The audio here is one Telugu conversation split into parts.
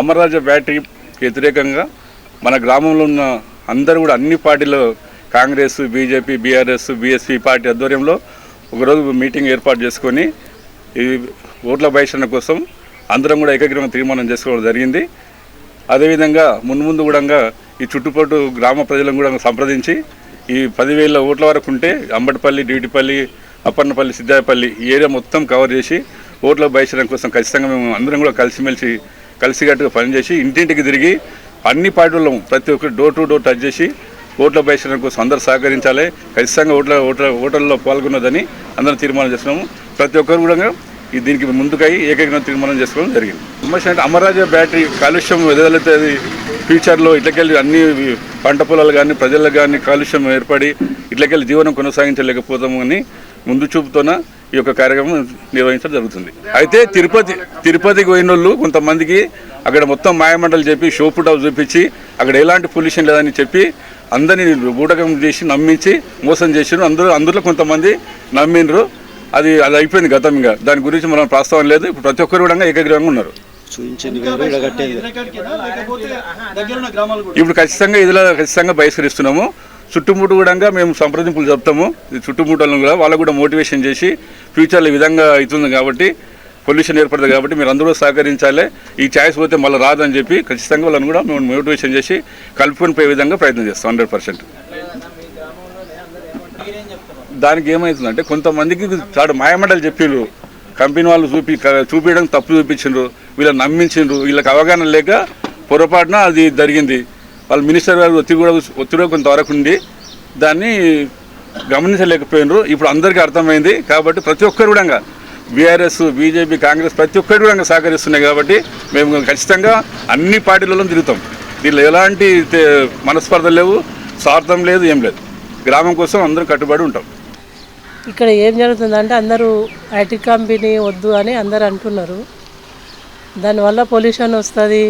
అమరరాజ బ్యాటరీ వ్యతిరేకంగా మన గ్రామంలో ఉన్న అందరూ కూడా అన్ని పార్టీలు Congress BJP BRS BSP party ఆధ్వర్యంలో ఒకరోజు మీటింగ్ ఏర్పాటు చేసుకొని ఈ ఓట్ల బహిష్కరణ కోసం అందరం కూడా ఏకగ్రీవంగా తీర్మానం చేసుకోవడం జరిగింది. అదేవిధంగా ముందు ముందు కూడా ఈ చుట్టుపక్కల గ్రామ ప్రజలను కూడా సంప్రదించి ఈ పదివేల ఓట్ల వరకు ఉంటే అంబటిపల్లి డ్యూటిపల్లి అప్పన్నపల్లి సిద్ధాయపల్లి ఈ ఏరియా మొత్తం కవర్ చేసి ఓట్ల బహిష్కరణ కోసం ఖచ్చితంగా మేము అందరం కూడా కలిసిమెలిసి కలిసికట్టుగా పనిచేసి ఇంటింటికి తిరిగి అన్ని పార్టీలను ప్రతి ఒక్కరు డోర్ టు డోర్ టచ్ చేసి ఓట్ల బహిష్కరణ కోసం అందరూ సహకరించాలి. ఖచ్చితంగా ఓట్ల ఓట్ల ఓటర్లలో పాల్గొన్నదని అందరం తీర్మానం చేస్తున్నాము. ప్రతి ఒక్కరు కూడా ఈ దీనికి ముందుకై ఏకైక తీర్మానం చేసుకోవడం జరిగింది. సమస్య అంటే అమరాజా బ్యాటరీ కాలుష్యం ఎదలైతే అది ఫ్యూచర్లో ఇట్లకెళ్ళి అన్ని పంట పొలాలు కానీ ప్రజలకు కానీ కాలుష్యం ఏర్పడి ఇట్లకెళ్ళి జీవనం కొనసాగించలేకపోతాము అని ముందు చూపుతోన ఈ యొక్క కార్యక్రమం నిర్వహించడం జరుగుతుంది. అయితే తిరుపతి తిరుపతికి పోయిన వాళ్ళు కొంతమందికి అక్కడ మొత్తం మాయమండలు చెప్పి షోపుట్ హౌస్ చూపించి అక్కడ ఎలాంటి పొల్యూషన్ లేదని చెప్పి అందరినీ బూటకం చేసి నమ్మించి మోసం చేసిరు అందరూ అందులో కొంతమంది నమ్మిండ్రు. అది అది అయిపోయింది గతం ఇంకా. దాని గురించి మనం ప్రస్తావన లేదు. ఇప్పుడు ప్రతి ఒక్కరు కూడా ఏకగ్రీవంగా ఉన్నారు. ఇప్పుడు ఖచ్చితంగా ఇదిలో ఖచ్చితంగా బహిష్కరిస్తున్నాము. చుట్టుముట్టు కూడా మేము సంప్రదింపులు చెప్తాము ఈ చుట్టుముట్టలను కూడా వాళ్ళకు కూడా మోటివేషన్ చేసి ఫ్యూచర్లో ఈ విధంగా అవుతుంది కాబట్టి పొల్యూషన్ ఏర్పడుతుంది కాబట్టి మీరు అందరూ సహకరించాలి. ఈ ఛాయిస్ పోతే మళ్ళీ రాదని చెప్పి ఖచ్చితంగా వాళ్ళని కూడా మేము మోటివేషన్ చేసి కలుపుకొని పోయే విధంగా ప్రయత్నం చేస్తాం హండ్రెడ్ పర్సెంట్. దానికి ఏమవుతుందంటే కొంతమందికి చాడు మాయమండలు చెప్పిర్రు. కంపెనీ వాళ్ళు చూపి చూపించడం తప్పు చూపించిండ్రు. వీళ్ళని నమ్మించిండ్రు. వీళ్ళకి అవగాహన లేక పొరపాటున అది జరిగింది. వాళ్ళ మినిస్టర్ గారు ఒత్తిడి కూడా ఒత్తిడి కూడా కొంతవరకు దాన్ని గమనించలేకపోయినారు. ఇప్పుడు అందరికీ అర్థమైంది కాబట్టి ప్రతి ఒక్కరు కూడా బీఆర్ఎస్ బీజేపీ కాంగ్రెస్ ప్రతి ఒక్కరు కూడా సహకరిస్తున్నాయి కాబట్టి మేము ఖచ్చితంగా అన్ని పార్టీలలో తిరుగుతాం. దీనిలో ఎలాంటి మనస్పర్ధ లేవు స్వార్థం లేదు ఏం లేదు. గ్రామం కోసం అందరం కట్టుబడి ఉంటాం. ఇక్కడ ఏం జరుగుతుందంటే అందరూ ఐటీ కంపెనీ వద్దు అని అందరు అంటున్నారు. దానివల్ల పొల్యూషన్ వస్తుంది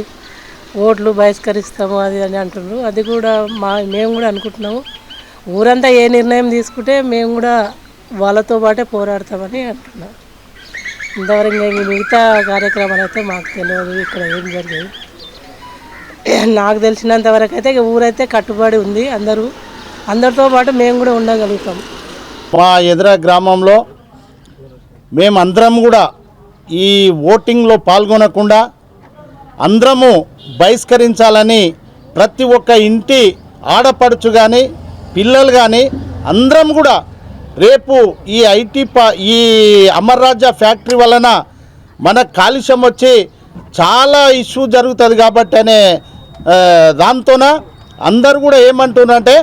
ఓట్లు బహిష్కరిస్తాము అది అని అంటున్నారు. అది కూడా మా మేము కూడా అనుకుంటున్నాము. ఊరంతా ఏ నిర్ణయం తీసుకుంటే మేము కూడా వాళ్ళతో పాటే పోరాడతామని అంటున్నాం ఇంతవరకు ఈ మిగతా కార్యక్రమాలు అయితే మాకు తెలియదు. ఇక్కడ ఏం జరిగాయి నాకు తెలిసినంత వరకు అయితే ఇక ఊరైతే కట్టుబడి ఉంది. అందరూ అందరితో పాటు మేము కూడా ఉండగలుగుతాం. మా ఎదుర గ్రామంలో మేమందరం కూడా ఈ ఓటింగ్లో పాల్గొనకుండా అందరము బహిష్కరించాలని ప్రతి ఒక్క ఇంటి ఆడపడుచు కానీ పిల్లలు కానీ అందరం కూడా రేపు ఈ ఐటీ పా ఈ అమర్రాజా ఫ్యాక్టరీ వలన మన కాలుష్యం వచ్చి చాలా ఇష్యూ జరుగుతుంది కాబట్టి అనే దాంతోన అందరు కూడా ఏమంటున్నారంటే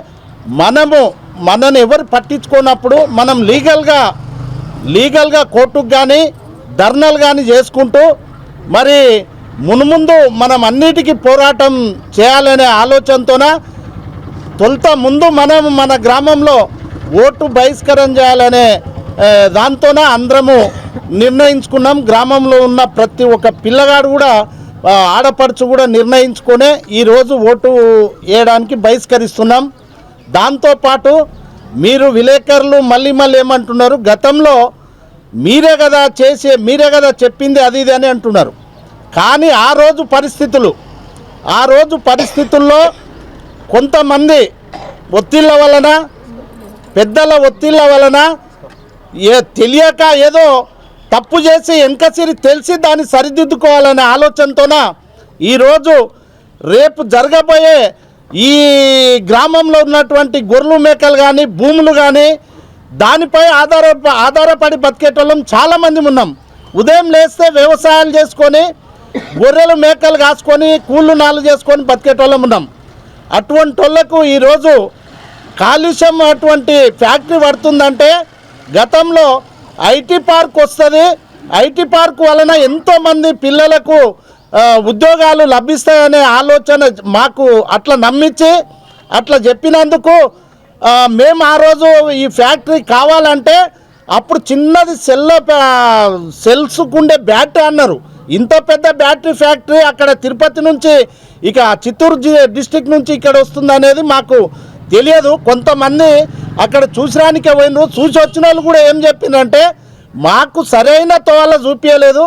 మనము మనని ఎవరు పట్టించుకున్నప్పుడు మనం లీగల్గా లీగల్గా కోర్టుకు కానీ ధర్నాలు కానీ చేసుకుంటూ మరి మునుముందు మనం అన్నిటికీ పోరాటం చేయాలనే ఆలోచనతోన? తొలుత ముందు మనం మన గ్రామంలో ఓటు బహిష్కరణ చేయాలనే దాంతోన అందరము నిర్ణయించుకున్నాం. గ్రామంలో ఉన్న ప్రతి ఒక్క పిల్లగాడు కూడా ఆడపడుచు కూడా నిర్ణయించుకునే ఈరోజు ఓటు వేయడానికి బహిష్కరిస్తున్నాం. దాంతోపాటు మీరు విలేకరులు మళ్ళీ మళ్ళీ ఏమంటున్నారు? గతంలో మీరే కదా చేసే మీరే కదా చెప్పింది అది ఇది అని అంటున్నారు. కానీ ఆ రోజు పరిస్థితులు ఆ రోజు పరిస్థితుల్లో కొంతమంది ఒత్తిళ్ళ వలన పెద్దల ఒత్తిళ్ళ వలన ఏ తెలియక ఏదో తప్పు చేసి వెనకసిరి తెలిసి దాన్ని సరిదిద్దుకోవాలనే ఆలోచనతోన ఈరోజు రేపు జరగబోయే ఈ గ్రామంలో ఉన్నటువంటి గొర్రెలు మేకలు కానీ భూములు కానీ దానిపై ఆధార ఆధారపడి బతికేటోళ్ళం చాలామంది ఉన్నాం. ఉదయం లేస్తే వ్యవసాయాలు చేసుకొని గొర్రెలు మేకలు కాసుకొని కూళ్ళు నాలు చేసుకొని బతికేటోళ్ళం ఉన్నాం. అటువంటి వాళ్ళకు ఈరోజు కాలుష్యం అటువంటి ఫ్యాక్టరీ పడుతుందంటే గతంలో ఐటీ పార్క్ వస్తుంది. ఐటీ పార్క్ వలన ఎంతోమంది పిల్లలకు ఉద్యోగాలు లభిస్తాయనే ఆలోచన మాకు అట్లా నమ్మించి అట్లా చెప్పినందుకు మేము ఆ రోజు ఈ ఫ్యాక్టరీ కావాలంటే అప్పుడు చిన్నది సెల్ సెల్స్కుండే బ్యాటరీ అన్నారు. ఇంత పెద్ద బ్యాటరీ ఫ్యాక్టరీ అక్కడ తిరుపతి నుంచి ఇక చిత్తూరు జి- డిస్టిక్ నుంచి ఇక్కడ వస్తుంది అనేది మాకు తెలియదు. కొంతమంది అక్కడ చూసిరానికే పోయినారు. చూసి వచ్చిన వాళ్ళు కూడా ఏం చెప్పిందంటే మాకు సరైన తోల చూపించలేదు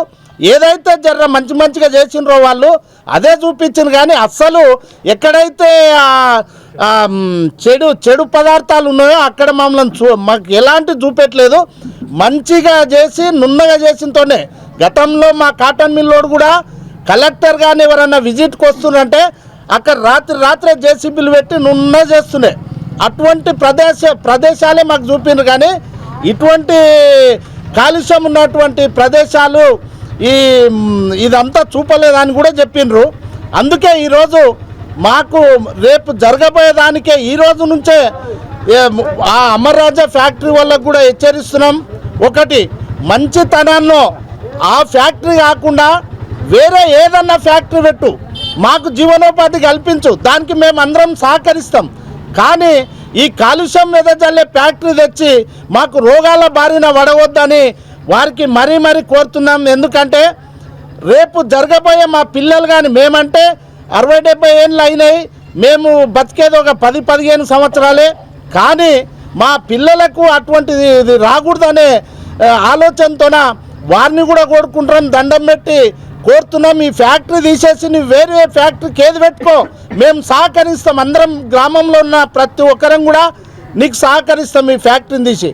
ఏదైతే జర్ర మంచి మంచిగా చేసిండ్రో వాళ్ళు అదే చూపించింది కానీ అస్సలు ఎక్కడైతే చెడు చెడు పదార్థాలు ఉన్నాయో అక్కడ మమ్మల్ని చూ మాకు ఎలాంటి చూపెట్టలేదు. మంచిగా చేసి నున్నగా చేసినతోనే గతంలో మా కాటన్ మిల్లోడు కూడా కలెక్టర్ కానీ ఎవరన్నా విజిట్కి వస్తుందంటే అక్కడ రాత్రి రాత్రే జేసీబీలు పెట్టి నున్న చేస్తుండే. అటువంటి ప్రదేశ ప్రదేశాలే మాకు చూపిండ్రు కానీ ఇటువంటి కాలుష్యం ఉన్నటువంటి ప్రదేశాలు ఈ ఇదంతా చూపలేదని కూడా చెప్పిండ్రు. అందుకే ఈరోజు మాకు రేపు జరగబోయేదానికే ఈరోజు నుంచే ఆ అమర్రాజా ఫ్యాక్టరీ వాళ్ళకు కూడా హెచ్చరిస్తున్నాం. ఒకటి మంచితనాన్ని ఆ ఫ్యాక్టరీ కాకుండా వేరే ఏదన్నా ఫ్యాక్టరీ పెట్టు. మాకు జీవనోపాధి కల్పించు. దానికి మేము అందరం సహకరిస్తాం. కానీ ఈ కాలుష్యం మీద చల్లే ఫ్యాక్టరీ తెచ్చి మాకు రోగాల బారిన పడవద్దని వారికి మరీ మరీ కోరుతున్నాం. ఎందుకంటే రేపు జరగబోయే మా పిల్లలు కానీ మేమంటే అరవై డెబ్బై ఏళ్ళు అయినాయి. మేము బతికేది ఒక పది పదిహేను సంవత్సరాలే. కానీ మా పిల్లలకు అటువంటిది ఇది రాకూడదనే ఆలోచనతోన వారిని కూడా కోరుకుంటున్నాం దండం పెట్టి కోరుతున్నాం ఈ ఫ్యాక్టరీ తీసేసి నువ్వు వేరే ఫ్యాక్టరీకి ఏది పెట్టుకో. మేము సహకరిస్తాం అందరం గ్రామంలో ఉన్న ప్రతి ఒక్కరం కూడా నీకు సహకరిస్తాం ఈ ఫ్యాక్టరీని తీసి.